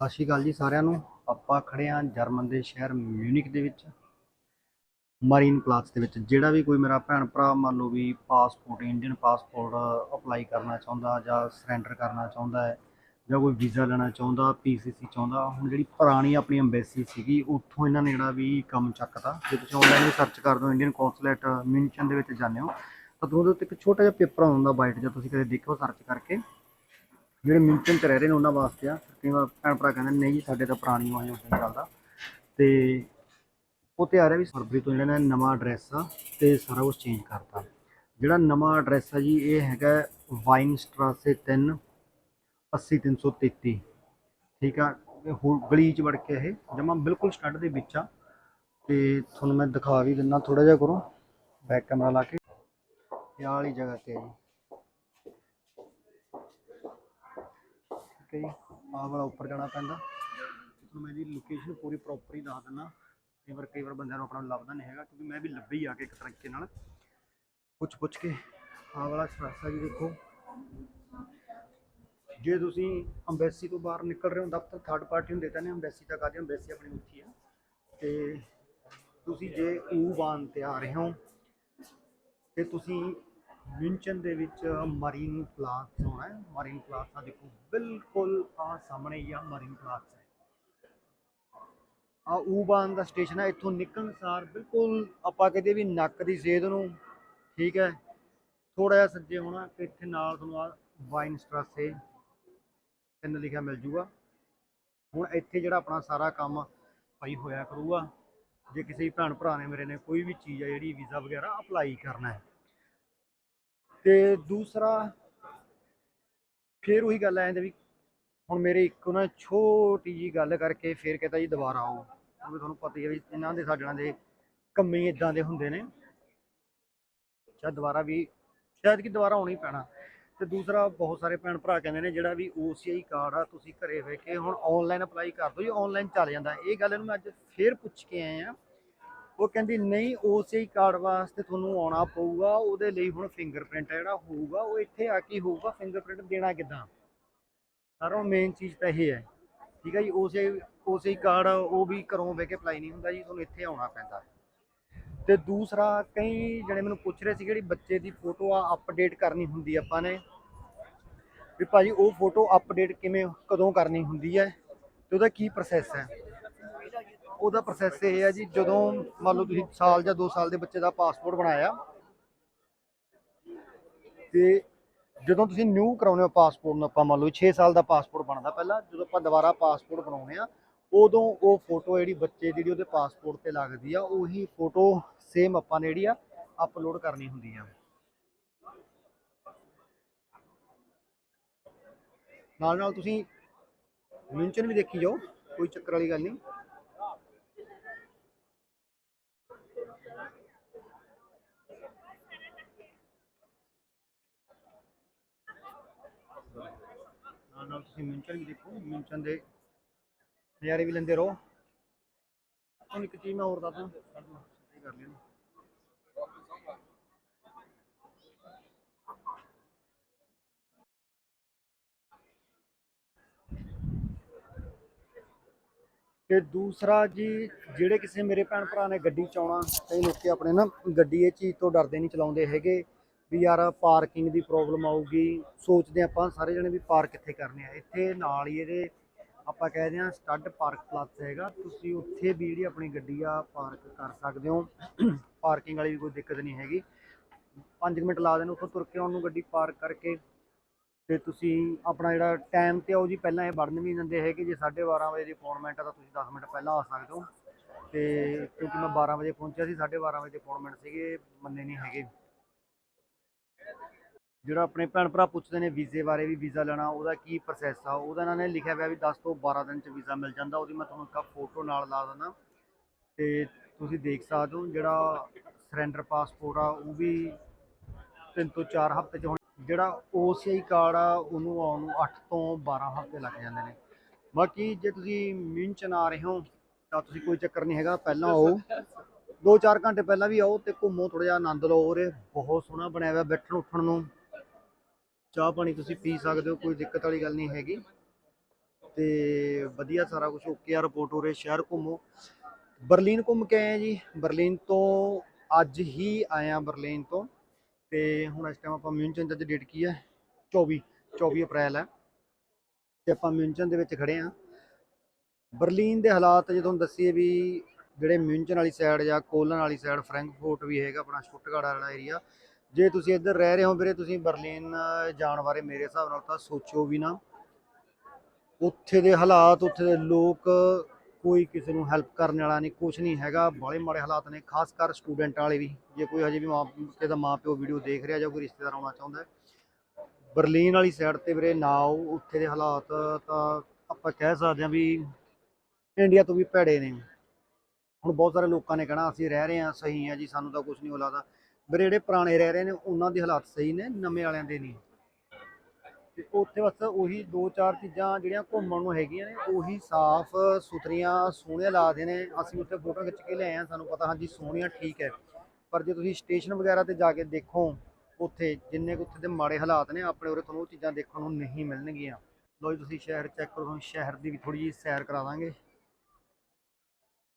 ਸਤਿ ਸ਼੍ਰੀ ਅਕਾਲ ਜੀ ਸਾਰਿਆਂ ਨੂੰ। ਆਪਾਂ ਖੜੇ ਹਾਂ ਜਰਮਨ ਦੇ ਸ਼ਹਿਰ ਮਿਊਨਿਕ ਦੇ ਵਿੱਚ ਮਰੀਨ ਪਲਾਸ ਦੇ ਵਿੱਚ। ਜਿਹੜਾ ਵੀ ਕੋਈ ਮੇਰਾ ਭੈਣ ਭਰਾ ਮੰਨ ਲਓ ਵੀ ਪਾਸਪੋਰਟ ਇੰਡੀਅਨ ਪਾਸਪੋਰਟ ਅਪਲਾਈ ਕਰਨਾ ਚਾਹੁੰਦਾ ਜਾਂ ਸਰੈਂਡਰ ਕਰਨਾ ਚਾਹੁੰਦਾ ਹੈ ਜਾਂ ਕੋਈ ਵੀਜ਼ਾ ਲੈਣਾ ਚਾਹੁੰਦਾ ਪੀਸੀਸੀ ਚਾਹੁੰਦਾ, ਹੁਣ ਜਿਹੜੀ ਪੁਰਾਣੀ ਆਪਣੀ ਐਮਬੈਸੀ ਸੀਗੀ, ਉੱਥੋਂ ਇਹਨਾਂ ਨੇ ਜਿਹੜਾ ਵੀ ਕੰਮ ਚੱਕਦਾ ਜੇ ਤੁਸੀਂ ਆਨਲਾਈਨ ਸਰਚ ਕਰ ਦਿਓ ਇੰਡੀਅਨ ਕੌਂਸੂਲੇਟ ਮਿਊਨਿਸ਼ਨ ਦੇ ਵਿੱਚ ਜਾਂਦੇ ਹੋ, ਤਾਂ ਤੁਹਾਨੂੰ ਉਹਦੇ ਉੱਤੇ ਇੱਕ ਛੋਟਾ ਜਿਹਾ ਪੇਪਰ ਆਉਂਦਾ ਵਾਈਟ ਜਿਹਾ, ਤੁਸੀਂ ਕਦੇ ਦੇਖੋ ਸਰਚ ਕਰਕੇ? ਜਿਹੜੇ ਮਿਊਨਿਸ਼ਨ 'ਚ ਰਹਿ ਰਹੇ ਨੇ ਉਹਨਾਂ ਵਾਸਤੇ ਆ। ਕਈ ਵਾਰ ਭੈਣ ਭਰਾ ਕਹਿੰਦੇ ਨੇ, ਨਹੀਂ ਜੀ ਸਾਡੇ ਤਾਂ ਪੁਰਾਣੀ ਵਾਹੀ ਉਸੇ ਚੱਲਦਾ। ਤੇ ਉਹ ਤੇ ਆ ਰਿਹਾ ਵੀ ਫਰਵਰੀ ਤੋਂ ਜਿਹੜਾ ਨਾ ਨਵਾਂ ਐਡਰੈਸ ਆ ਤੇ ਸਾਰਾ ਕੁਝ ਚੇਂਜ ਕਰਤਾ। ਜਿਹੜਾ ਨਵਾਂ ਐਡਰੈਸ ਆ ਜੀ ਇਹ ਹੈਗਾ ਵਾਈਨ ਸਟਰਾਸੇ 3 80333 ਠੀਕ ਆ? ਇਹ ਹੋ- ਗਲੀ ਚ ਵੜ ਕੇ ਇਹ ਜਮਾ ਬਿਲਕੁਲ ਸਟੱਡ ਦੇ ਵਿੱਚ ਆ। ਤੇ ਤੁਹਾਨੂੰ ਮੈਂ ਦਿਖਾ ਵੀ ਦਿੰਦਾ ਥੋੜਾ ਜਿਹਾ ਕਰੋ। ਬੈਕ ਕੈਮਰਾ ਲਾ ਕੇ। ਇਹ ਆਹ ਵਾਲੀ ਜਗ੍ਹਾ ਤੇ ਆ ਜੀ। ਠੀਕ ਜੀ ਆਹ ਵਾਲਾ ਉੱਪਰ ਜਾਣਾ ਪੈਂਦਾ। ਤੁਹਾਨੂੰ ਮੈਂ ਇਹਦੀ ਲੋਕੇਸ਼ਨ ਪੂਰੀ ਪ੍ਰੋਪਰ ਹੀ ਦੱਸ ਦਿੰਦਾ ਕਈ ਵਾਰ ਕਈ ਵਾਰ ਬੰਦਿਆਂ ਨੂੰ ਆਪਣਾ ਲੱਭਦਾ ਨਹੀਂ ਹੈਗਾ, ਕਿਉਂਕਿ ਮੈਂ ਵੀ ਲੱਭੀ ਆ ਕੇ ਇੱਕ ਤਰੀਕੇ ਨਾਲ। ਪੁੱਛ ਪੁੱਛ ਕੇ ਆਹ ਵਾਲਾ ਐਕਸਪ੍ਰੈਸ ਜੀ ਦੇਖੋ। ਜੇ ਤੁਸੀਂ ਅੰਬੈਸੀ ਤੋਂ ਬਾਹਰ ਨਿਕਲ ਰਹੇ ਹੋ, ਦਫ਼ਤਰ ਥਰਡ ਪਾਰਟੀ ਹੁੰਦੇ ਤਾਂ ਨੇ ਅੰਬੈਸੀ ਤੱਕ ਆ ਜਾਓ, ਅੰਬੈਸੀ ਆਪਣੀ ਉੱਥੀ ਆ। ਤੇ ਤੁਸੀਂ ਜੇ ਊ ਬਾਨ ਤੇ ਆ ਰਹੇ ਹੋ, ਤੇ ਤੁਸੀਂ ਮਿਊਨਚਨ ਦੇ ਵਿੱਚ ਮਰੀਨ ਪਲਾਸ ਹੋਣਾ ਹੈ। ਮਰੀਨ ਪਲਾਸ ਆ ਦੇਖੋ, ਬਿਲਕੁਲ ਆ ਸਾਹਮਣੇ ਹੀ ਆ ਮਰੀਨ ਪਲਾਸ ਹੈ। ਆ ਊਬਾਨ ਦਾ ਸਟੇਸ਼ਨ ਹੈ ਇੱਥੋਂ ਨਿਕਲਣ ਸਾਰ ਬਿਲਕੁਲ ਆਪਾਂ ਕਹਦੇ ਵੀ ਨੱਕ ਦੀ ਸੇਧ ਨੂੰ, ਠੀਕ ਹੈ। ਥੋੜਾ ਜਿਹਾ ਸੱਜੇ ਹੋਣਾ ਤੇ ਇੱਥੇ ਨਾਲ ਤੁਹਾਨੂੰ ਆ ਵਾਈਨ ਸਟਰਾਸੇ ਤਿੰਨ ਲਿਖਿਆ ਮਿਲ ਜੂਗਾ। ਹੁਣ ਇੱਥੇ ਜਿਹੜਾ ਆਪਣਾ ਸਾਰਾ ਕੰਮ ਪਈ ਹੋਇਆ ਕਰੂਗਾ, ਜੇ ਕਿਸੇ ਭੈਣ ਭਰਾ ਨੇ ਮੇਰੇ ਨੇ ਕੋਈ ਵੀ ਚੀਜ਼ ਆ ਜਿਹੜੀ ਵੀਜ਼ਾ ਵਗੈਰਾ ਅਪਲਾਈ ਕਰਨਾ ਹੈ। ਤੇ ਦੂਸਰਾ, ਫਿਰ ਉਹੀ ਗੱਲ ਆ ਜਾਂਦੀ ਵੀ, ਹੁਣ ਮੇਰੇ ਇੱਕ ਨਾ ਛੋਟੀ ਜੀ ਗੱਲ ਕਰਕੇ ਫਿਰ ਕਹਿੰਦਾ ਜੀ ਦੁਬਾਰਾ ਆਓ। ਕਿਉਂਕਿ ਤੁਹਾਨੂੰ ਪਤਾ ਹੀ ਹੈ ਵੀ ਇਹਨਾਂ ਦੇ ਸਾਡਿਆਂ ਦੇ ਕੰਮੀ ਇਦਾਂ ਦੇ ਹੁੰਦੇ ਨੇ। ਸ਼ਾਇਦ ਦੁਬਾਰਾ ਵੀ, ਸ਼ਾਇਦ ਕਿ ਦੁਬਾਰਾ ਆਉਣਾ ਹੀ ਪੈਣਾ। ਤੇ ਦੂਸਰਾ, ਬਹੁਤ ਸਾਰੇ ਭੈਣ ਭਰਾ ਕਹਿੰਦੇ ਨੇ ਜਿਹੜਾ ਵੀ OCI ਕਾਰਡ ਆ, ਤੁਸੀਂ ਘਰੇ ਬਹਿ ਕੇ ਹੁਣ ਆਨਲਾਈਨ ਅਪਲਾਈ ਕਰ ਦਿਓ, ਜੀ ਆਨਲਾਈਨ ਚੱਲ ਜਾਂਦਾ। ਇਹ ਗੱਲ ਇਹਨੂੰ ਮੈਂ ਅੱਜ ਫੇਰ ਪੁੱਛ ਕੇ ਆਏ ਆ ਉਹ ਕਹਿੰਦੀ ਨਹੀਂ OCI ਕਾਰਡ ਵਾਸਤੇ ਤੁਹਾਨੂੰ ਆਉਣਾ ਪਊਗਾ, ਉਹਦੇ ਲਈ ਹੁਣ ਫਿੰਗਰਪ੍ਰਿੰਟ ਜਿਹੜਾ ਹੋਊਗਾ, ਉਹ ਇੱਥੇ ਆ ਕੇ ਹੋਊਗਾ ਫਿੰਗਰਪ੍ਰਿੰਟ ਦੇਣਾ ਕਿੱਦਾਂ? ਸਾਰਾ ਮੇਨ ਚੀਜ਼ ਤਾਂ ਇਹ ਹੈ। ਠੀਕ ਹੈ ਜੀ, ਉਸੇ OCI ਕਾਰਡ ਉਹ ਵੀ ਘਰੋਂ ਬਹਿ ਕੇ ਅਪਲਾਈ ਨਹੀਂ ਹੁੰਦਾ ਜੀ, ਤੁਹਾਨੂੰ ਇੱਥੇ ਆਉਣਾ ਪੈਂਦਾ। ਤੇ ਦੂਸਰਾ, ਕਈ ਜਣੇ ਮੈਨੂੰ ਪੁੱਛ ਰਹੇ ਸੀ ਜਿਹੜੀ ਬੱਚੇ ਦੀ ਫੋਟੋ ਆ ਅਪਡੇਟ ਕਰਨੀ ਹੁੰਦੀ ਆਪਾਂ ਨੇ। ਵੀ ਭਾਜੀ ਉਹ ਫੋਟੋ ਅਪਡੇਟ ਕਿਵੇਂ, ਕਦੋਂ ਕਰਨੀ ਹੁੰਦੀ ਹੈ? ਤੇ ਉਹਦਾ ਕੀ ਪ੍ਰੋਸੈਸ ਹੈ? ਉਹਦਾ ਪ੍ਰੋਸੈਸ ਇਹ ਹੈ ਜੀ, ਜਦੋਂ ਮੰਨ ਲਓ ਤੁਸੀਂ ਸਾਲ ਜਾਂ 2 ਸਾਲ ਦੇ ਬੱਚੇ ਦਾ ਪਾਸਪੋਰਟ ਬਣਾਇਆ, ਤੇ ਜਦੋਂ ਤੁਸੀਂ ਨਿਊ ਕਰਾਉਨੇ ਹੋ ਪਾਸਪੋਰਟ ਨੂੰ, ਆਪਾਂ ਮੰਨ ਲਓ 6 ਸਾਲ ਦਾ ਪਾਸਪੋਰਟ ਬਣਦਾ ਪਹਿਲਾਂ, ਜਦੋਂ ਆਪਾਂ ਦੁਬਾਰਾ ਪਾਸਪੋਰਟ ਬਣਾਉਨੇ ਆ ਉਦੋਂ ਉਹ ਫੋਟੋ ਜਿਹੜੀ ਬੱਚੇ ਜਿਹੜੀ ਉਹਦੇ ਪਾਸਪੋਰਟ ਤੇ ਲੱਗਦੀ ਆ, ਉਹੀ ਫੋਟੋ ਸੇਮ ਆਪਾਂ ਨੇ ਜਿਹੜੀ ਆ ਅਪਲੋਡ ਕਰਨੀ ਹੁੰਦੀ ਆ। ਨਾਲ ਨਾਲ ਤੁਸੀਂ ਮਿਊਨਚਨ ਵੀ ਦੇਖੀ ਜਾਓ, ਕੋਈ ਚੱਕਰ ਵਾਲੀ ਗੱਲ ਨਹੀਂ। ਨਾਲ ਨਾਲ ਤੁਸੀਂ ਮਿਊਨਚਨ ਵੀ ਦੇਖੋ ਮਿਊਨਚਨ ਦੇ ਨਜ਼ਾਰੇ ਵੀ ਲੈਂਦੇ ਰਹੋ। ਹੁਣ ਇੱਕ ਚੀਜ਼ ਮੈਂ ਹੋਰ ਦੱਸਦਾ ਕਰ ਲਿਆ ਤੇ ਦੂਸਰਾ ਜੀ, ਜਿਹੜੇ ਕਿਸੇ ਮੇਰੇ ਭੈਣ ਭਰਾ ਨੇ ਗੱਡੀ ਚ ਆਉਣਾ, ਕਈ ਲੋਕੀ ਆਪਣੇ ਨਾ ਗੱਡੀ ਇਹ ਚੀਜ਼ ਤੋਂ ਡਰਦੇ ਨਹੀਂ ਚਲਾਉਂਦੇ ਹੈਗੇ। ਵੀ ਯਾਰ ਪਾਰਕਿੰਗ ਦੀ ਪ੍ਰੋਬਲਮ ਆਊਗੀ। ਸੋਚਦੇ ਆਪਾਂ ਸਾਰੇ ਜਣੇ ਵੀ ਪਾਰਕ ਕਿੱਥੇ ਕਰਨੇ ਆ। ਇੱਥੇ ਨਾਲ ਹੀ ਇਹਦੇ ਆਪਾਂ ਕਹਿੰਦੇ ਆ ਸਟੱਡ ਪਾਰਕ ਪਲੱਸ ਹੈਗਾ। ਤੁਸੀਂ ਉੱਥੇ ਵੀ ਜਿਹੜੀ ਆਪਣੀ ਗੱਡੀ ਆ ਪਾਰਕ ਕਰ ਸਕਦੇ ਹੋ। ਪਾਰਕਿੰਗ ਵਾਲੀ ਵੀ ਕੋਈ ਦਿੱਕਤ ਨਹੀਂ ਹੈਗੀ। 5 ਮਿੰਟ ਲਾ ਦੇਣ, ਉੱਥੋਂ ਤੁਰ ਕੇ ਆਉਣ ਨੂੰ ਗੱਡੀ ਪਾਰਕ ਕਰਕੇ। ਤੇ ਤੁਸੀਂ ਆਪਣਾ ਜਿਹੜਾ ਟਾਈਮ ਤੇ ਆਓ ਜੀ, ਪਹਿਲਾਂ ਇਹ ਵੜਨ ਵੀ ਦਿੰਦੇ ਹੈਗੇ। ਜੇ 12:30 ਵਜੇ ਦੀ ਅਪਾਇੰਟਮੈਂਟ ਆ, ਤਾਂ ਤੁਸੀਂ 10 ਮਿੰਟ ਪਹਿਲਾਂ ਆ ਸਕਦੇ ਹੋ। ਤੇ ਕਿਉਂਕਿ ਮੈਂ 12 ਵਜੇ ਪਹੁੰਚਿਆ ਸੀ 12:30 ਵਜੇ ਦੀ ਅਪਾਇੰਟਮੈਂਟ ਸੀਗੇ, ਮੰਨੇ ਨਹੀਂ ਹੈਗੇ। ਜਿਹੜਾ ਆਪਣੇ ਭੈਣ ਭਰਾ ਪੁੱਛਦੇ ਨੇ ਵੀਜ਼ੇ ਬਾਰੇ ਵੀ ਵੀਜ਼ਾ ਲੈਣਾ, ਉਹਦਾ ਕੀ ਪ੍ਰੋਸੈਸ ਆ? ਉਹਦਾ ਇਹਨਾਂ ਨੇ ਲਿਖਿਆ ਹੋਇਆ ਵੀ 10 ਤੋਂ 12 ਦਿਨ ਚ ਵੀਜ਼ਾ ਮਿਲ ਜਾਂਦਾ, ਉਹਦੀ ਮੈਂ ਤੁਹਾਨੂੰ ਇੱਕ ਫੋਟੋ ਨਾਲ ਲਾ ਦਿੰਦਾ। ਤੇ ਤੁਸੀਂ ਦੇਖ ਸਕਦੇ ਹੋ ਜਿਹੜਾ ਸਰੈਂਡਰ ਪਾਸਪੋਰਟ ਆ, ਉਹ ਵੀ 3 ਤੋਂ 4 ਹਫ਼ਤੇ ਚ ਹੁਣ, ਜਿਹੜਾ OCI ਕਾਰਡ ਆ, ਉਹਨੂੰ ਆਉਣ ਨੂੰ 8 ਤੋਂ 12 ਹਫ਼ਤੇ ਲੱਗ ਜਾਂਦੇ ਨੇ। ਬਾਕੀ ਜੇ ਤੁਸੀਂ ਮਿਊਨਚਨ ਆ ਰਹੇ ਹੋ, ਤਾਂ ਤੁਸੀਂ ਕੋਈ ਚੱਕਰ ਨਹੀਂ ਹੈਗਾ, ਪਹਿਲਾਂ ਆਓ। 2-4 ਘੰਟੇ ਪਹਿਲਾਂ ਵੀ ਆਓ ਤੇ ਘੁੰਮੋ ਥੋੜਾ ਜਿਹਾ ਆਨੰਦ ਲਓ। ਉਰੇ ਬਹੁਤ ਸੋਹਣਾ ਬਣਿਆ ਹੋਇਆ ਬੈਠਣ ਉੱਠਣ ਨੂੰ। ਚਾਹ ਪਾਣੀ ਤੁਸੀਂ ਪੀ ਸਕਦੇ ਹੋ, ਕੋਈ ਦਿੱਕਤ ਵਾਲੀ ਗੱਲ ਨਹੀਂ ਹੈਗੀ। ਤੇ ਵਧੀਆ ਸਾਰਾ ਕੁਝ ਓਕੇ ਆ ਰਿਪੋਰਟ ਹੋ ਰਹੀ, ਸ਼ਹਿਰ ਘੁੰਮੋ। ਬਰਲਿਨ ਘੁੰਮ ਕੇ ਆਏ ਆ ਜੀ। ਬਰਲਿਨ ਤੋਂ ਅੱਜ ਹੀ ਆਏ ਆ ਬਰਲਿਨ ਤੋਂ। ਤੇ ਹੁਣ ਇਸ ਟਾਈਮ ਆਪਾਂ ਮਿਊਨਚਨ ਅੱਜ ਡੇਟ ਕੀ ਹੈ 24 24 ਅਪ੍ਰੈਲ ਹੈ ਤੇ ਆਪਾਂ ਮਿਊਨਚਨ ਦੇ ਵਿੱਚ ਖੜੇ ਆ। ਬਰਲਿਨ ਦੇ ਹਾਲਾਤ ਜੇ ਤੁਹਾਨੂੰ ਦੱਸੀਏ ਵੀ ਜਿਹੜੇ ਮਿਊਨਚਨ ਵਾਲੀ ਸਾਈਡ ਜਾਂ ਕੋਲਨ ਵਾਲੀ ਸਾਈਡ ਫਰੈਂਕਫਰਟ ਵੀ ਹੈਗਾ, ਆਪਣਾ ਸਟੁੱਟਗਾਰਡ ਵਾਲਾ ਏਰੀਆ ਜੇ ਤੁਸੀਂ ਇੱਧਰ ਰਹਿ ਰਹੇ ਹੋ ਵੀਰੇ, ਤੁਸੀਂ ਬਰਲਿਨ ਜਾਣ ਬਾਰੇ ਮੇਰੇ ਹਿਸਾਬ ਨਾਲ ਤਾਂ ਸੋਚੋ ਵੀ ਨਾ। ਉੱਥੇ ਦੇ ਹਾਲਾਤ, ਉੱਥੇ ਦੇ ਲੋਕ ਕੋਈ ਕਿਸੇ ਨੂੰ ਹੈਲਪ ਕਰਨ ਵਾਲਾ ਨਹੀਂ ਕੁਝ ਨਹੀਂ ਹੈਗਾ। ਬੜੇ ਮਾੜੇ ਹਾਲਾਤ ਨੇ, ਖਾਸ ਕਰ ਸਟੂਡੈਂਟ ਵਾਲੇ ਵੀ। ਜੇ ਕੋਈ ਹਜੇ ਵੀ ਮਾਂ ਕਿਸੇ ਦਾ ਮਾਂ ਪਿਓ ਵੀਡੀਓ ਦੇਖ ਰਿਹਾ ਜਾਂ ਕੋਈ ਰਿਸ਼ਤੇਦਾਰ ਆਉਣਾ ਚਾਹੁੰਦਾ ਹੈ। ਬਰਲਿਨ ਵਾਲੀ ਸਾਈਡ ਤੇ ਵੀਰੇ ਨਾ ਆਓ, ਉੱਥੇ ਦੇ ਹਾਲਾਤ ਤਾਂ ਆਪਾਂ ਕਹਿ ਸਕਦੇ ਹਾਂ ਵੀ ਇੰਡੀਆ ਤੋਂ ਵੀ ਭੈੜੇ ਨੇ। ਹੁਣ ਬਹੁਤ ਸਾਰੇ ਲੋਕਾਂ ਨੇ ਕਹਿਣਾ, ਅਸੀਂ ਰਹਿ ਰਹੇ ਹਾਂ, ਸਹੀ ਹੈ ਜੀ, ਸਾਨੂੰ ਤਾਂ ਕੁਝ ਨਹੀਂ ਹੋ ਲੱਗਦਾ। ਵੀਰੇ ਜਿਹੜੇ ਪੁਰਾਣੇ ਰਹਿ ਰਹੇ ਨੇ, ਉਹਨਾਂ ਦੇ ਹਾਲਾਤ ਸਹੀ ਨੇ, ਨਵੇਂ ਵਾਲਿਆਂ ਦੇ ਨਹੀਂ। ਤੇ ਉੱਥੇ ਬਸ ਉਹੀ ਦੋ ਚਾਰ ਚੀਜ਼ਾਂ ਜਿਹੜੀਆਂ ਘੁੰਮਣ ਨੂੰ ਹੈਗੀਆਂ ਨੇ, ਉਹੀ ਸਾਫ਼ ਸੁਥਰੀਆਂ, ਸੋਹਣੀਆਂ ਲੱਗਦੇ ਨੇ। ਅਸੀਂ ਉੱਥੇ ਫੋਟੋ ਖਿੱਚ ਕੇ ਲਿਆਏ ਆ, ਸਾਨੂੰ ਪਤਾ ਹਾਂਜੀ ਸੋਹਣੀਆਂ, ਠੀਕ ਹੈ। ਪਰ ਜੇ ਤੁਸੀਂ ਸਟੇਸ਼ਨ ਵਗੈਰਾ ਤੇ ਜਾ ਕੇ ਦੇਖੋ, ਉੱਥੇ ਜਿੰਨੇ ਕੁ ਉੱਥੇ ਦੇ ਮਾੜੇ ਹਾਲਾਤ ਨੇ, ਆਪਣੇ ਉਰੇ ਤੁਹਾਨੂੰ ਉਹ ਚੀਜ਼ਾਂ ਦੇਖਣ ਨੂੰ ਨਹੀਂ ਮਿਲਣਗੀਆਂ। ਲੋ ਜੀ, ਤੁਸੀਂ ਸ਼ਹਿਰ ਚੈੱਕ ਕਰੋ ਤੁਹਾਨੂੰ ਸ਼ਹਿਰ ਦੀ ਵੀ ਥੋੜੀ ਜਿਹੀ ਸੈਰ ਕਰਾ ਦਾਂਗੇ।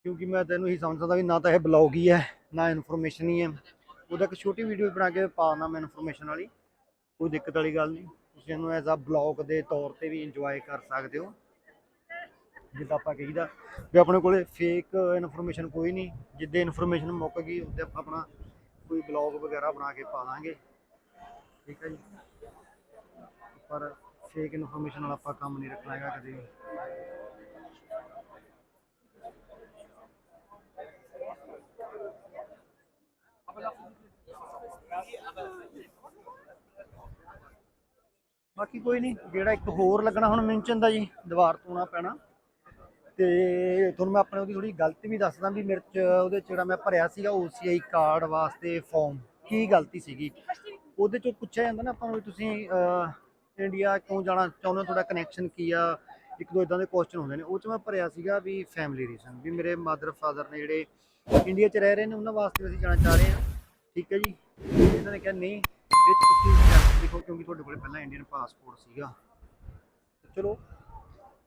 ਕਿਉਂਕਿ ਮੈਂ ਤੈਨੂੰ ਹੀ ਸਮਝਦਾ ਵੀ ਨਾ ਤਾਂ ਇਹ ਬਲੌਗ ਹੀ ਹੈ, ਨਾ ਇਨਫੋਰਮੇਸ਼ਨ ਹੀ ਹੈ। ਉਹਦਾ ਇੱਕ ਛੋਟੀ ਵੀਡੀਓ ਬਣਾ ਕੇ ਪਾ ਦਿੰਦਾ ਮੈਂ ਇਨਫੋਰਮੇਸ਼ਨ ਵਾਲੀ। ਕੋਈ ਦਿੱਕਤ ਵਾਲੀ ਗੱਲ ਨਹੀਂ। ਤੁਸੀਂ ਇਹਨੂੰ ਐਜ਼ ਆ ਬਲੌਗ ਦੇ ਤੌਰ ਤੇ ਵੀ ਇੰਜੋਏ ਕਰ ਸਕਦੇ ਹੋ। ਜਿੱਦਾਂ ਆਪਾਂ ਕਹੀਦਾ ਵੀ ਆਪਣੇ ਕੋਲੇ ਫੇਕ ਇਨਫੋਰਮੇਸ਼ਨ ਕੋਈ ਨਹੀਂ। ਜਿੱਦੇ ਇਨਫੋਰਮੇਸ਼ਨ ਮੁੱਕ ਗਈ ਉੱਤੇ ਆਪਾਂ ਆਪਣਾ ਕੋਈ ਬਲੌਗ ਵਗੈਰਾ ਬਣਾ ਕੇ ਪਾ ਦਾਂਗੇ। ਠੀਕ ਹੈ ਜੀ। ਪਰ ਫੇਕ ਇਨਫੋਰਮੇਸ਼ਨ ਨਾਲ ਆਪਾਂ ਕੰਮ ਨਹੀਂ ਰੱਖਣਾ ਹੈਗਾ ਕਦੇ ਬਾਕੀ ਕੋਈ ਨਹੀਂ, ਜਿਹੜਾ ਇੱਕ ਹੋਰ ਲੱਗਣਾ ਹੁਣ ਮਿੰਚਨ ਦਾ ਜੀ, ਦੀਵਾਰ ਤੋਣਾ ਪੈਣਾ। ਤੇ ਤੁਹਾਨੂੰ ਮੈਂ ਆਪਣੇ ਉਹਦੀ ਥੋੜੀ ਗਲਤੀ ਵੀ ਦੱਸਦਾ ਵੀ ਮੇਰੇ ਚ, ਉਹਦੇ ਚ ਜਿਹੜਾ ਮੈਂ ਭਰਿਆ ਸੀਗਾ OCI ਕਾਰਡ ਵਾਸਤੇ ਫਾਰਮ ਕੀ ਗਲਤੀ ਸੀਗੀ? ਉਹਦੇ ਚ ਪੁੱਛਿਆ ਜਾਂਦਾ ਨਾ ਆਪਾਂ ਨੂੰ ਵੀ ਤੁਸੀਂ ਇੰਡੀਆ ਕਿਉਂ ਜਾਣਾ ਚਾਹੁੰਦੇ ਹੋ, ਤੁਹਾਡਾ ਕਨੈਕਸ਼ਨ ਕੀ ਆ? ਇੱਕ ਦੋ ਇਦਾਂ ਦੇ ਕੁਐਸਚਨ ਹੁੰਦੇ ਨੇ। ਉਹ ਚ ਮੈਂ ਭਰਿਆ ਸੀਗਾ ਵੀ ਫੈਮਿਲੀ ਰੀਜ਼ਨ ਵੀ ਮੇਰੇ ਮਦਰ ਫਾਦਰ ਨੇ ਜਿਹੜੇ ਇੰਡੀਆ ਚ ਰਹਿ ਰਹੇ ਨੇ, ਉਹਨਾਂ ਵਾਸਤੇ ਅਸੀਂ ਜਾਣਾ ਚਾਹ ਰਹੇ ਹਾਂ। ਠੀਕ ਹੈ ਜੀ? ਇਹਨਾਂ ਨੇ ਕਿਹਾ, ਨਹੀਂ, ਇਹ 'ਚ ਤੁਸੀਂ ਫੈਮਿਲੀ ਦੇਖੋ, ਕਿਉਂਕਿ ਤੁਹਾਡੇ ਕੋਲ ਪਹਿਲਾਂ ਇੰਡੀਅਨ ਪਾਸਪੋਰਟ ਸੀਗਾ। ਤੇ ਚਲੋ,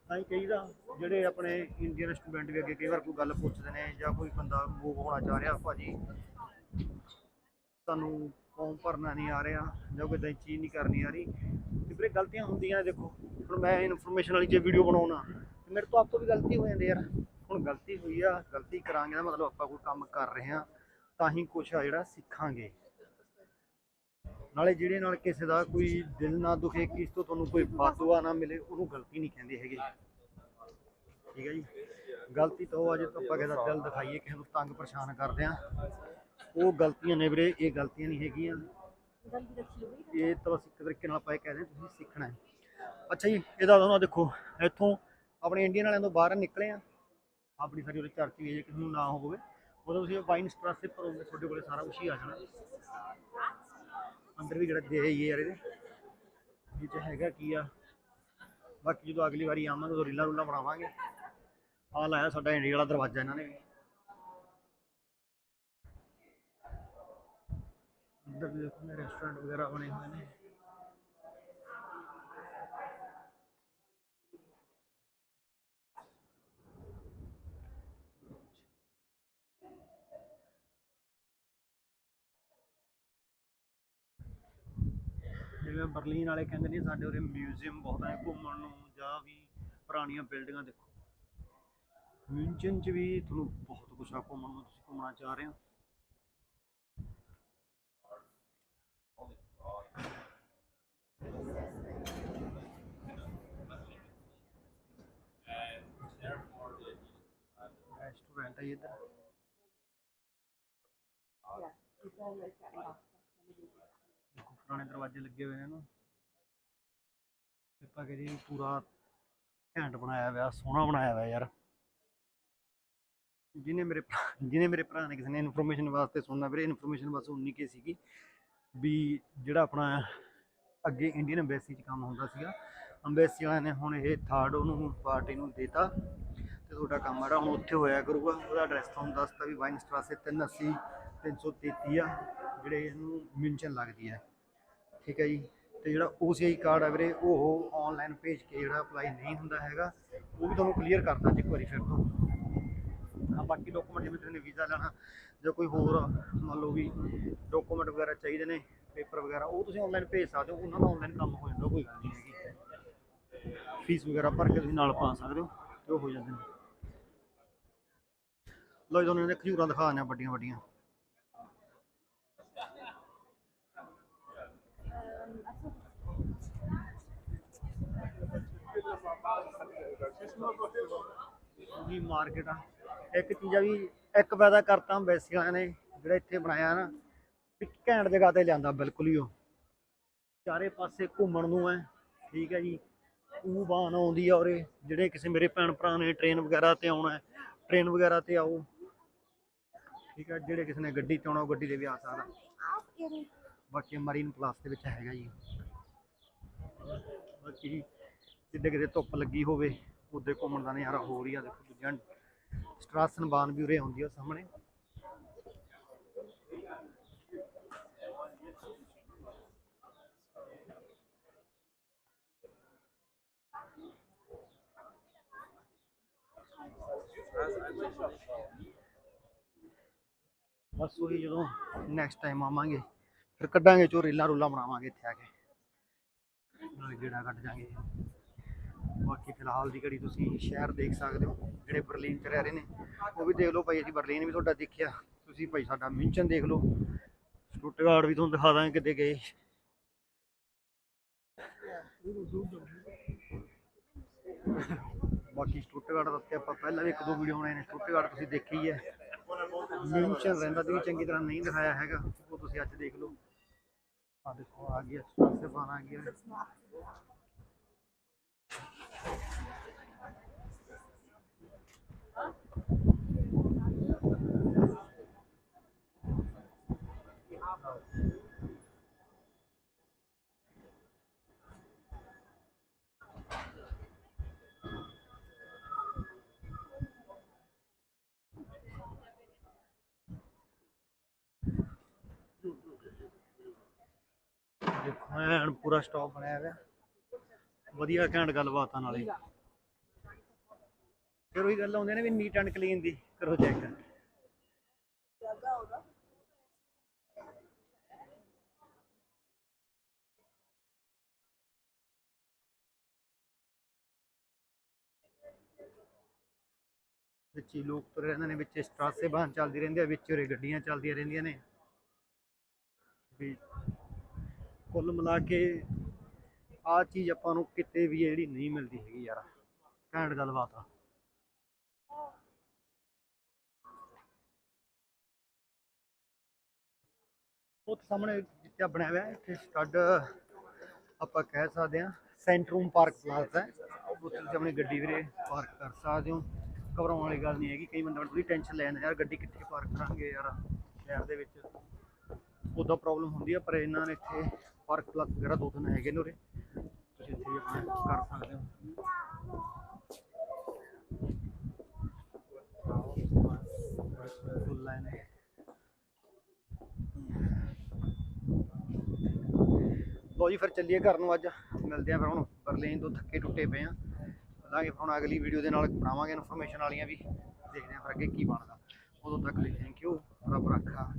ਤਾਂ ਹੀ ਕਹੀਦਾ, ਜਿਹੜੇ ਆਪਣੇ ਇੰਡੀਅਨ ਸਟੂਡੈਂਟ ਵੀ ਅੱਗੇ ਕਈ ਵਾਰ ਕੋਈ ਗੱਲ ਪੁੱਛਦੇ ਨੇ ਜਾਂ ਕੋਈ ਬੰਦਾ ਮੂਵ ਹੋਣਾ ਚਾਹ ਰਿਹਾ, ਭਾਜੀ, ਸਾਨੂੰ ਫਾਰਮ ਭਰਨਾ ਨਹੀਂ ਆ ਰਿਹਾ ਜਾਂ ਕੋਈ ਇਦਾਂ ਚੀਜ਼ ਨਹੀਂ ਕਰਨੀ ਆ ਰਹੀ। ਤੇ ਵੀਰੇ, ਗਲਤੀਆਂ ਹੁੰਦੀਆਂ ਨੇ, ਦੇਖੋ, ਹੁਣ ਮੈਂ ਇਨਫੋਰਮੇਸ਼ਨ ਵਾਲੀ ਜੇ ਵੀਡੀਓ ਬਣਾਉਣਾ, ਤੇ ਮੇਰੇ ਤੋਂ ਆਪ ਤੋਂ ਵੀ ਗਲਤੀ ਹੋ ਜਾਂਦੀ ਯਾਰ। ਹੁਣ ਗਲਤੀ ਹੋਈ ਆ, ਗਲਤੀ ਕਰਾਂਗੇ ਦਾ ਮਤਲਬ ਆਪਾਂ ਕੋਈ ਕੰਮ ਕਰ ਰਹੇ ਹਾਂ, ਤਾਂ ਹੀ ਕੁਛ ਆ ਜਿਹੜਾ ਸਿੱਖਾਂਗੇ। ਨਾਲੇ ਜਿਹੜੇ ਨਾਲ ਕਿਸੇ ਦਾ ਕੋਈ ਦਿਲ ਨਾ ਦੁਖੇ ਕਿਸ ਤੋਂ ਤੁਹਾਨੂੰ ਕੋਈ ਬਦਦੁਆ ਨਾ ਮਿਲੇ ਉਹਨੂੰ ਗਲਤੀ ਨਹੀਂ ਕਹਿੰਦੇ ਹੈਗੇ। ਠੀਕ ਹੈ ਜੀ? ਗਲਤੀ ਤਾਂ ਉਹ ਆ ਜੇ ਆਪਾਂ ਕਿਸੇ ਦਾ ਦਿਲ ਦਿਖਾਈਏ ਕਿਸੇ ਨੂੰ ਤੰਗ ਪਰੇਸ਼ਾਨ ਕਰਦੇ ਆ ਉਹ ਗਲਤੀਆਂ ਨੇ ਵੀਰੇ ਇਹ ਗਲਤੀਆਂ ਨਹੀਂ ਹੈਗੀਆਂ। ਇਹ ਤਾਂ ਬਸ ਇੱਕ ਤਰੀਕੇ ਨਾਲ ਆਪਾਂ ਇਹ ਕਹਿੰਦੇ ਹਾਂ, ਤੁਸੀਂ ਸਿੱਖਣਾ ਹੈ। ਅੱਛਾ ਜੀ ਇਹਦਾ ਤੁਹਾਨੂੰ ਦੇਖੋ ਇੱਥੋਂ ਆਪਣੇ ਇੰਡੀਅਨ ਵਾਲਿਆਂ ਤੋਂ ਬਾਹਰ ਨਿਕਲੇ ਆ ਆਪਣੀ ਸਾਰੀ ਉਹਦੇ ਚਰਚ ਵੀ ਹੈ ਜੇ ਕਿਸੇ ਨੂੰ ਨਾ ਹੋਵੇ। ਉਦੋਂ ਤੁਸੀਂ ਵਾਈਨ ਸਟ੍ਰਾਸ ਤੇ ਭਰੋਗੇ ਤੁਹਾਡੇ ਕੋਲੇ ਸਾਰਾ ਕੁਝ ਹੀ ਆ ਜਾਣਾ। ਅੰਦਰ ਵੀ ਜਿਹੜਾ ਦੇ ਯਾਰ ਇਹਦੇ। ਇਹ ਚ ਹੈਗਾ ਕੀ ਆ? ਬਾਕੀ ਜਦੋਂ ਅਗਲੀ ਵਾਰੀ ਆਵਾਂਗੇ ਉਦੋਂ ਰੀਲਾਂ ਰੂਲਾਂ ਬਣਾਵਾਂਗੇ। ਆ ਲਾਇਆ ਸਾਡਾ ਇੰਡੀਆ ਵਾਲਾ ਦਰਵਾਜ਼ਾ ਇਹਨਾਂ ਨੇ ਵੀ। ਇੱਧਰ ਵੀ ਦੇਖੋ ਰੈਸਟੋਰੈਂਟ ਵਗੈਰਾ ਬਣੇ ਹੋਏ ਨੇ। ਜਿਵੇਂ ਬਰਲਿਨ ਵਾਲੇ ਕਹਿੰਦੇ ਨੇ ਸਾਡੇ ਉਰੇ ਮਿਊਜ਼ੀਅਮ ਬਹੁਤ ਨੇ ਘੁੰਮਣ ਨੂੰ ਜਾਂ ਵੀ ਪੁਰਾਣੀਆਂ ਬਿਲਡਿੰਗਾਂ ਦੇਖੋ। ਮਿਊਂਚਨ ਚ ਵੀ ਤੁਹਾਨੂੰ ਬਹੁਤ ਕੁਝ ਆ ਘੁੰਮਣ ਨੂੰ ਤੁਸੀਂ ਘੁੰਮਣਾ ਚਾਹ ਰਹੇ ਹੋ। ਰੈਸਟੋਰੈਂਟ ਹੈ ਇੱਧਰ। ਦੇਖੋ ਪੁਰਾਣੇ ਦਰਵਾਜ਼ੇ ਲੱਗੇ ਹੋਏ ਨੇ ਨਾ ਆਪਾਂ ਕਹਿੰਦੇ ਵੀ ਪੂਰਾ ਘੈਂਟ ਬਣਾਇਆ ਹੋਇਆ, ਸੋਹਣਾ ਬਣਾਇਆ ਹੋਇਆ ਯਾਰ। ਜਿਹਨੇ ਮੇਰੇ ਜਿਹਨੇ ਮੇਰੇ ਭਰਾ ਨੇ ਕਿਸੇ ਨੇ ਇਨਫੋਰਮੇਸ਼ਨ ਵਾਸਤੇ ਸੁਣਨਾ ਵੀਰੇ ਇਨਫੋਰਮੇਸ਼ਨ ਬਸ ਉਨੀ ਕੇ ਸੀਗੀ ਵੀ ਜਿਹੜਾ ਆਪਣਾ ਅੱਗੇ ਇੰਡੀਅਨ ਐਮਬੈਸੀ 'ਚ ਕੰਮ ਹੁੰਦਾ ਸੀਗਾ ਐਮਬੈਸੀ ਵਾਲਿਆਂ ਨੇ ਹੁਣ ਇਹ ਥਰਡ ਉਹਨੂੰ ਪਾਰਟੀ ਨੂੰ ਦੇਤਾ ਤੇ ਤੁਹਾਡਾ ਕੰਮ ਜਿਹੜਾ ਹੁਣ ਉੱਥੇ ਹੋਇਆ ਕਰੂਗਾ। ਉਹਦਾ ਐਡਰੈਸ ਤੁਹਾਨੂੰ ਦੱਸਤਾ ਵੀ ਵਾਈਨ ਸਟਰਾਸੇ 380 333 ਆ, ਜਿਹੜੇ ਇਹਨੂੰ ਮਿੰਚਨ ਲੱਗਦੀ ਹੈ। ਠੀਕ ਹੈ ਜੀ। ਤੇ ਜਿਹੜਾ OCI ਕਾਰਡ ਹੈ ਵੀਰੇ, ਉਹ ਆਨਲਾਈਨ ਭੇਜ ਕੇ ਜਿਹੜਾ ਅਪਲਾਈ ਨਹੀਂ ਹੁੰਦਾ ਹੈਗਾ, ਉਹ ਵੀ ਤੁਹਾਨੂੰ ਕਲੀਅਰ ਕਰਦਾ ਜੀ ਇੱਕ ਵਾਰੀ ਫਿਰ ਤੋਂ। ਹਾਂ, ਬਾਕੀ ਡਾਕੂਮੈਂਟ ਜਿਵੇਂ ਤੁਸੀਂ ਵੀਜ਼ਾ ਲੈਣਾ, ਜਾਂ ਕੋਈ ਹੋਰ ਮੰਨ ਲਓ ਵੀ ਡਾਕੂਮੈਂਟ ਵਗੈਰਾ ਚਾਹੀਦੇ ਨੇ ਪੇਪਰ ਵਗੈਰਾ, ਉਹ ਤੁਸੀਂ ਆਨਲਾਈਨ ਭੇਜ ਸਕਦੇ ਹੋ। ਉਹਨਾਂ ਦਾ ਆਨਲਾਈਨ ਕੰਮ ਹੋ ਜਾਂਦਾ, ਕੋਈ ਗੱਲ ਨਹੀਂ ਹੈਗੀ। ਫੀਸ ਵਗੈਰਾ ਭਰ ਕੇ ਤੁਸੀਂ ਨਾਲ ਪਾ ਸਕਦੇ ਹੋ, ਤੇ ਉਹ ਹੋ ਜਾਂਦੇ ਨੇ। ਲੋ ਜੀ, ਤੁਹਾਨੂੰ ਇਹਦੇ ਖਜੂਰਾਂ ਦਿਖਾ ਦਿੰਦੇ ਹਾਂ ਵੱਡੀਆਂ ਵੱਡੀਆਂ ਜੀ ਮਾਰਕੀਟ ਆ। ਇੱਕ ਚੀਜ਼ ਆ ਵੀ ਇੱਕ ਪੈਦਾ ਕਰਤਾ ਅੰਬੈਸੀ ਵਾਲਿਆਂ ਨੇ, ਜਿਹੜਾ ਇੱਥੇ ਬਣਾਇਆ ਨਾ ਇੱਕ ਘੈਂਟ ਜਗ੍ਹਾ ਤੇ ਲਿਆਂਦਾ, ਬਿਲਕੁਲ ਹੀ ਉਹ। ਚਾਰੇ ਪਾਸੇ ਘੁੰਮਣ ਨੂੰ ਹੈ ਠੀਕ ਹੈ ਜੀ। ਉਹ ਬਾਣ ਆਉਂਦੀ ਆ ਔਰੇ ਜਿਹੜੇ ਕਿਸੇ ਮੇਰੇ ਭੈਣ ਭਰਾ ਨੇ ਟ੍ਰੇਨ ਵਗੈਰਾ ਤੇ ਆਉਣਾ ਹੈ ਟ੍ਰੇਨ ਵਗੈਰਾ ਤੇ ਆਓ। ਠੀਕ ਹੈ ਜਿਹੜੇ ਕਿਸੇ ਨੇ ਗੱਡੀ ਤੇ ਆਉਣਾ, ਉਹ ਗੱਡੀ ਤੇ ਵੀ ਆ ਸਕਦਾ ਬਾਕੀ ਮਰੀਨ ਪਲਾਸ ਦੇ ਵਿੱਚ ਹੈਗਾ ਜੀ। ਬਾਕੀ ਜਿੱਦੇ ਕਿਤੇ ਧੁੱਪ ਲੱਗੀ ਹੋਵੇ ਉੱਦੇ ਘੁੰਮਣ ਦਾ ਨਜ਼ਾਰਾ ਹੋ ਰਹੀ ਆ ਦੇਖੋ ਦੂਜਿਆਂ ਸਟਰਾਸਨ ਬਾਨ ਵੀ ਉਰੇ ਆਉਂਦੀ ਆ ਸਾਹਮਣੇ। ਬਸ ਉਹੀ ਜਦੋਂ ਨੈਕਸਟ ਟਾਈਮ ਆਵਾਂਗੇ, ਫਿਰ ਕੱਢਾਂਗੇ ਚੋ ਰੀਲਾਂ ਰੂਲਾਂ ਬਣਾਵਾਂਗੇ ਇੱਥੇ ਆ ਕੇ। ਨਾਲੇ ਗੇੜਾ ਕੱਢ ਜਾਾਂਗੇ। ਬਾਕੀ ਫਿਲਹਾਲ ਦੀ ਘੜੀ ਤੁਸੀਂ ਸ਼ਹਿਰ ਦੇਖ ਸਕਦੇ ਹੋ, ਜਿਹੜੇ ਬਰਲਿਨ ਚ ਰਹਿ ਰਹੇ ਨੇ, ਉਹ ਵੀ ਦੇਖ ਲਓ ਭਾਈ, ਅਸੀਂ ਬਰਲਿਨ ਵੀ ਤੁਹਾਡਾ ਦੇਖਿਆ, ਤੁਸੀਂ ਭਾਈ ਸਾਡਾ ਮਿੰਚਨ ਦੇਖ ਲਓ, ਸਟੁੱਟਗਾਰਡ ਵੀ ਤੁਹਾਨੂੰ ਦਿਖਾ ਦਾਂਗੇ ਕਿਤੇ ਗਏ। ਬਾਕੀ ਸਟੁੱਟਗਾਰਡ ਦਾ ਤੇ ਆਪਾਂ ਪਹਿਲਾਂ ਵੀ ਇੱਕ ਦੋ ਵੀਡੀਓ ਬਣਾਏ ਨੇ, ਸਟੁੱਟਗਾਰਡ ਤੁਸੀਂ ਦੇਖੀ ਹੈ। ਮਿੰਚਨ ਰਹਿੰਦਾ ਦੀ ਵੀ ਚੰਗੀ ਤਰ੍ਹਾਂ ਨਹੀਂ ਦਿਖਾਇਆ ਹੈਗਾ, ਉਹ ਤੁਸੀਂ ਅੱਜ ਦੇਖ ਲਓ। ਆ ਦੇਖੋ, ਆ ਗਿਆ ਸਟਾਸੇ ਆ ਗਿਆ ਦੇਖੋ ਐਨ ਪੂਰਾ ਸਟਾਪ ਬਣਿਆ ਹੋਇਆ। ਵਧੀਆ ਘੈਂਟ ਗੱਲਬਾਤਾਂ ਨਾਲੇ। ਫਿਰ ਉਹੀ ਗੱਲ ਆਉਂਦੇ ਨੇ ਵੀ ਨੀਟ ਐਂਡ ਕਲੀਨ ਦੀ। ਕਰੋ ਚੈੱਕ ਵਿੱਚ ਹੀ ਲੋਕ ਤੁਰੇ ਰਹਿੰਦੇ ਨੇ, ਵਿੱਚ ਸਟਰਾਸੇ ਬਾਹਨ ਚੱਲਦੀ ਰਹਿੰਦੀ ਆ, ਵਿੱਚ ਉਰੇ ਗੱਡੀਆਂ ਚੱਲਦੀਆਂ ਰਹਿੰਦੀਆਂ ਨੇ। ਵੀ ਕੁੱਲ ਮਿਲਾ ਕੇ ਆ ਚੀਜ਼ ਆਪਾਂ ਨੂੰ ਕਿਤੇ ਵੀ ਜਿਹੜੀ ਨਹੀਂ ਮਿਲਦੀ ਹੈਗੀ ਯਾਰ, ਘੈਂਟ ਗੱਲਬਾਤ ਆ। ਉਹ ਸਾਹਮਣੇ ਜਿੱਥੇ ਬਣਿਆ ਹੋਇਆ, ਇੱਥੇ ਸਟੱਡ ਆਪਾਂ ਕਹਿ ਸਕਦੇ ਹਾਂ ਸੈਂਟਰੂਮ ਪਾਰਕ ਪਲਾਜ਼ਾ ਹੈ। ਉੱਥੇ ਤੁਸੀਂ ਆਪਣੀ ਗੱਡੀ ਵੀਰੇ ਪਾਰਕ ਕਰ ਸਕਦੇ ਹੋ। ਘਬਰਾਉਣ ਵਾਲੀ ਗੱਲ ਨਹੀਂ ਹੈਗੀ, ਕਈ ਬੰਦੇ ਥੋੜੀ ਟੈਨਸ਼ਨ ਲੈਣ ਯਾਰ ਗੱਡੀ ਕਿੱਥੇ ਪਾਰਕ ਕਰਾਂਗੇ ਯਾਰ, ਸ਼ਹਿਰ ਦੇ ਵਿੱਚ। ਉਦੋਂ ਪ੍ਰੋਬਲਮ ਹੁੰਦੀ ਆ, ਪਰ ਇਹਨਾਂ ਨੇ ਇੱਥੇ ਪਾਰਕ ਪਲੱਸ ਵਗੈਰਾ ਦੋ ਤਿੰਨ ਹੈਗੇ ਨੇ ਉਰੇ। ਤੁਸੀਂ ਇੱਥੇ ਵੀ ਆਪਣਾ ਕਰ ਸਕਦੇ ਹੋ। ਫੁੱਲ ਲਾਈਨ ਹੈ ਲੋ ਜੀ, ਫਿਰ ਚੱਲੀਏ ਘਰ ਨੂੰ ਅੱਜ। ਮਿਲਦੇ ਆ ਫਿਰ ਹੁਣ। ਬਰਲਿਨ ਤੋਂ ਥੱਕੇ ਟੁੱਟੇ ਪਏ ਆ। ਮਿਲਾਂਗੇ ਫਿਰ ਹੁਣ ਅਗਲੀ ਵੀਡੀਓ ਦੇ ਨਾਲ ਬਣਾਵਾਂਗੇ ਇਨਫੋਰਮੇਸ਼ਨ ਵਾਲੀਆਂ ਵੀ। ਦੇਖਦੇ ਆ ਫਿਰ ਅੱਗੇ ਕੀ ਬਣਦਾ। ਉਦੋਂ ਤੱਕ ਲਈ ਥੈਂਕ ਯੂ ਰੱਬ ਰੱਖਾ।